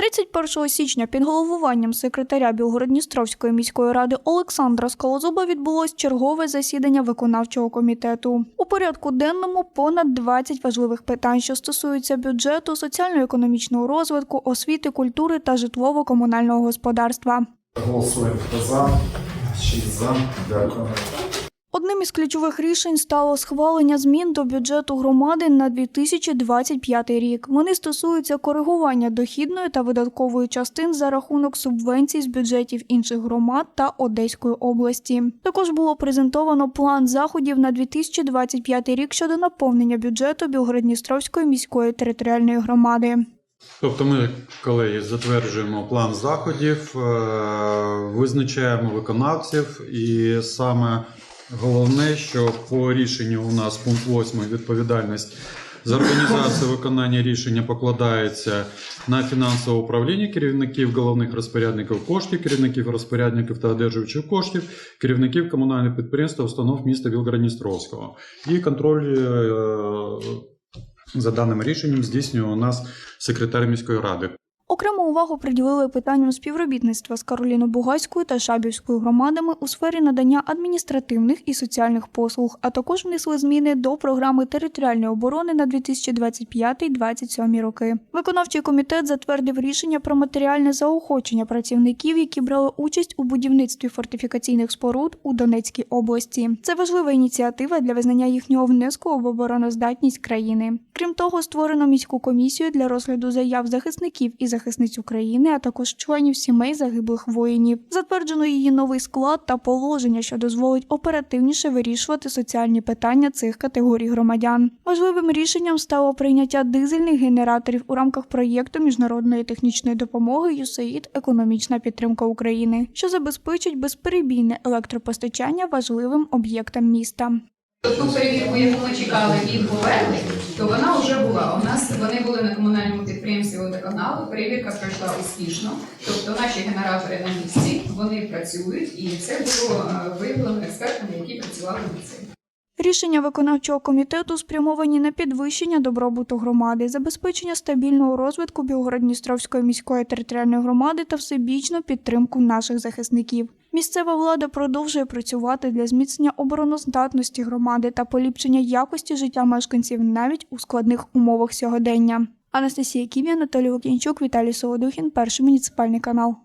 31 січня під головуванням секретаря Білгородністровської міської ради Олександра Скалозуба відбулось чергове засідання виконавчого комітету. У порядку денному понад 20 важливих питань, що стосуються бюджету, соціально-економічного розвитку, освіти, культури та житлово-комунального господарства. Голосуємо за. Шість за. Дякую. Одним із ключових рішень стало схвалення змін до бюджету громади на 2025 рік. Вони стосуються коригування дохідної та видаткової частин за рахунок субвенцій з бюджетів інших громад та Одеської області. Також було презентовано план заходів на 2025 рік щодо наповнення бюджету Білгородністровської міської територіальної громади. Тобто ми, колеги, затверджуємо план заходів, е, визначаємо виконавців, і саме головне, що по рішенню у нас пункт 8 відповідальність за організацію виконання рішення покладається на фінансове управління керівників головних розпорядників коштів, керівників розпорядників та одержувачів коштів, керівників комунальних підприємств та установ міста Білгород-Дністровського. І контроль е, за даним рішенням здійснює у нас секретар міської ради. Окрему увагу приділили питанням співробітництва з Кароліно-Бугайською та Шабівською громадами у сфері надання адміністративних і соціальних послуг, а також внесли зміни до програми територіальної оборони на 2025-2027 роки. Виконавчий комітет затвердив рішення про матеріальне заохочення працівників, які брали участь у будівництві фортифікаційних споруд у Донецькій області. Це важлива ініціатива для визнання їхнього внеску в обороноздатність країни. Крім того, створено міську комісію для розгляду заяв захисників і захисниць України, а також членів сімей загиблих воїнів. Затверджено її новий склад та положення, що дозволить оперативніше вирішувати соціальні питання цих категорій громадян. Важливим рішенням стало прийняття дизельних генераторів у рамках проєкту міжнародної технічної допомоги USAID «Економічна підтримка України, що забезпечить безперебійне електропостачання важливим об'єктам міста. Ту перевірку, яку ми чекали від Говерли, то вона вже була. У нас вони були на комунальному підприємстві водоканалу. Перевірка пройшла успішно. Тобто наші генератори на місці, вони працюють, і це було е, виявлено експертами, які працювали над цим. Рішення виконавчого комітету спрямовані на підвищення добробуту громади, забезпечення стабільного розвитку Білгород-Дністровської міської територіальної громади та всебічну підтримку наших захисників. Місцева влада продовжує працювати для зміцнення обороноздатності громади та поліпшення якості життя мешканців навіть у складних умовах сьогодення. Анастасія Ківі, Анатолій Лук'янчук, Віталій Солодухін, перший муніципальний канал.